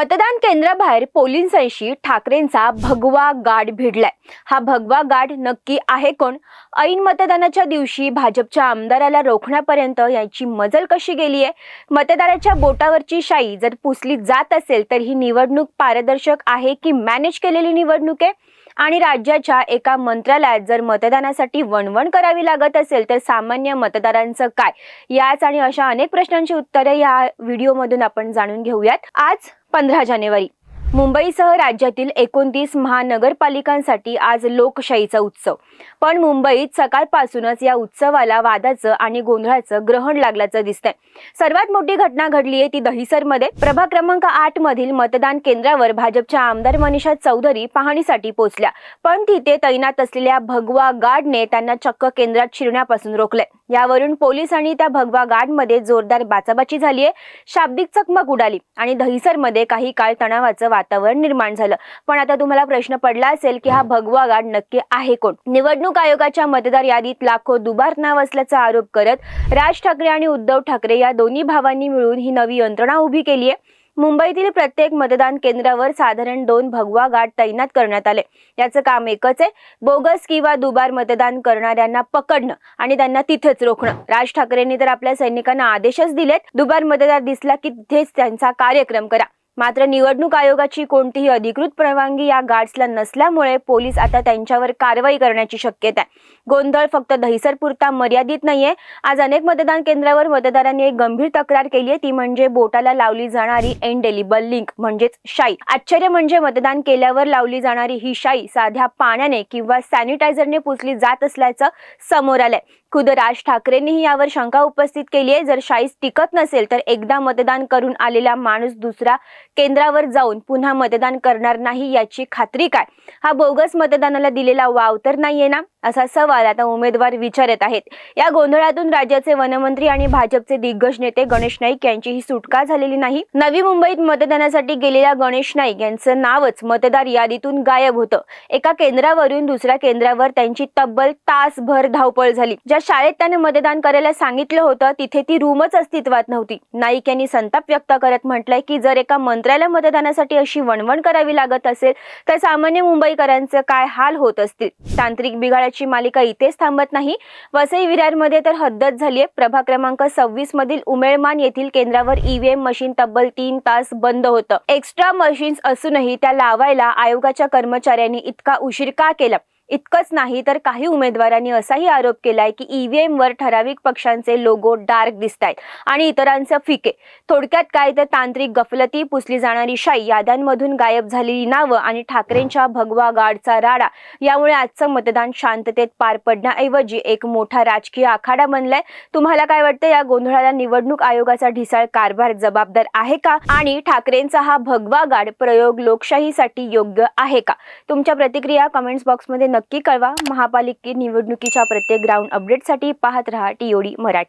मतदान केंद्राबाहेर पोलिसांशी ठाकरेंचा भगवा गाड भिडलाय. हा भगवा गाड नक्की आहे कोण? ऐन मतदानाच्या दिवशी भाजपच्या आमदाराला रोखण्यापर्यंत याची मजल कशी गेली आहे मतदाराच्या बोटावरची शाई जर पुसली जात असेल तर ही निवडणूक पारदर्शक आहे की मॅनेज केलेली निवडणूक आहे? आणि राज्याच्या एका मंत्रालयात जर मतदानासाठी वणवण करावी लागत असेल तर सामान्य मतदारांचं काय? याच आणि अशा अनेक प्रश्नांची उत्तरे या व्हिडिओमधून आपण जाणून घेऊयात. आज पंधरा जानेवारी. मुंबईसह राज्यातील एकोणतीस महानगरपालिकांसाठी आज लोकशाहीचा उत्सव. पण मुंबईत सकाळपासूनच या उत्सवाला वादाचं आणि गोंधळाचं ग्रहण लागल्याचं दिसतंय. सर्वात मोठी घटना घडली आहे ती दहिसरमध्ये. प्रभाग क्रमांक आठ मधील मतदान केंद्रावर भाजपच्या आमदार मनीषा चौधरी पाहणीसाठी पोहोचल्या. पण तिथे तैनात असलेल्या भगवा गार्डने त्यांना चक्क केंद्रात शिरण्यापासून रोखलंय. यावरून पोलीस आणि त्या भगवा गाडमध्ये जोरदार बाचाबाची झाली आहे. शाब्दिक चकमक उडाली आणि दहिसरमध्ये काही काळ तणावाचं वातावरण निर्माण झालं. पण आता तुम्हाला प्रश्न पडला असेल की हा भगवा गाड नक्की आहे कोण? निवडणूक आयोगाच्या मतदार यादीत लाखो दुबार नाव असल्याचा आरोप करत राज ठाकरे आणि उद्धव ठाकरे या दोन्ही भावांनी मिळून ही नवी यंत्रणा उभी केली आहे. मुंबईतील प्रत्येक मतदान केंद्रावर साधारण दोन भगवा गाठ तैनात करण्यात आले. याचं काम एकच आहे बोगस किंवा दुबार मतदान करणाऱ्यांना पकडणं आणि त्यांना तिथेच रोखणं. राज ठाकरेंनी तर आपल्या सैनिकांना आदेशच दिलेत दुबार मतदार दिसला की तिथेच त्यांचा कार्यक्रम करा. मात्र निवडणूक आयोगाची कोणतीही अधिकृत परवानगी या गार्ड्सला नसल्यामुळे पोलीस आता त्यांच्यावर कारवाई करण्याची शक्यता आहे. गोंधळ फक्त दहिसरपुरता मर्यादित नाहीये. आज अनेक मतदान केंद्रावर मतदारांनी एक गंभीर तक्रार केली आहे ती म्हणजे बोटाला लावली जाणारी एनडेलिबल लिंक म्हणजेच शाई. आश्चर्य म्हणजे मतदान केल्यावर लावली जाणारी ही शाई साध्या पाण्याने किंवा सॅनिटायझरने पुसली जात असल्याचं समोर आलंय. खुद राज ठाकरेंनीही यावर शंका उपस्थित केली आहे जर शाईस टिकत नसेल तर एकदा मतदान करून आलेला माणूस दुसरा केंद्रावर जाऊन पुन्हा मतदान करणार नाही याची खात्री काय? हा बोगस मतदानाला दिलेला वाव तर नाहीये ना? असा सवाल आता उमेदवार विचारत आहेत. या गोंधळातून राज्याचे वनमंत्री आणि भाजपचे दिग्गज नेते गणेश नाईक यांची ही सुटका झालेली नाही. नवी मुंबईत मतदानासाठी गेलेल्या गणेश नाईक यांचं नावच मतदार यादीतून गायब होतं. एका केंद्रावरून दुसऱ्या केंद्रावर त्यांची तब्बल तासभर धावपळ झाली. ज्या शाळेत त्याने मतदान करायला सांगितलं होतं तिथे ती रूमच अस्तित्वात नव्हती. नाईक यांनी संताप व्यक्त करत म्हटलंय की जर एका मंत्र्याला मतदानासाठी अशी वणवण करावी लागत असेल तर सामान्य मुंबईकरांचं काय हाल होत असतील? तांत्रिक बिघाडाची मालिका इथेच थांबत नाही. वसई विरारमध्ये तर हद्दत झालीये. प्रभाग क्रमांक सव्वीस मधील उमेळमान येथील केंद्रावर ईव्हीएम मशीन तब्बल तीन तास बंद होतं. एक्स्ट्रा मशीन्स असूनही त्या लावायला आयोगाच्या कर्मचाऱ्यांनी इतका उशीर का केला? इतकंच नाही तर काही उमेदवारांनी असाही आरोप केलाय की ईव्हीएम वर ठराविक पक्षांचे लोगो डार्क दिसत आहेत आणि इतरांचं फिके. थोडक्यात काय तर तांत्रिक गफलती पुसली जाणारी शाई याद्यांमधून गायब झालेली नावं आणि ठाकरेंच्या भगवा गाडचा राडा यामुळे आजचं मतदान शांततेत पार पडण्याऐवजी एक मोठा राजकीय आखाडा बनलाय. तुम्हाला काय वाटतं? या गोंधळाला निवडणूक आयोगाचा ढिसाळ कारभार जबाबदार आहे का? आणि ठाकरेंचा हा भगवा गाड प्रयोग लोकशाहीसाठी योग्य आहे का? तुमच्या प्रतिक्रिया कमेंट्स बॉक्समध्ये नक्की कळवा. महापालिके निवडणुकीच्या प्रत्येक ग्राउंड अपडेटसाठी पाहत रहा टीओडी मराठी.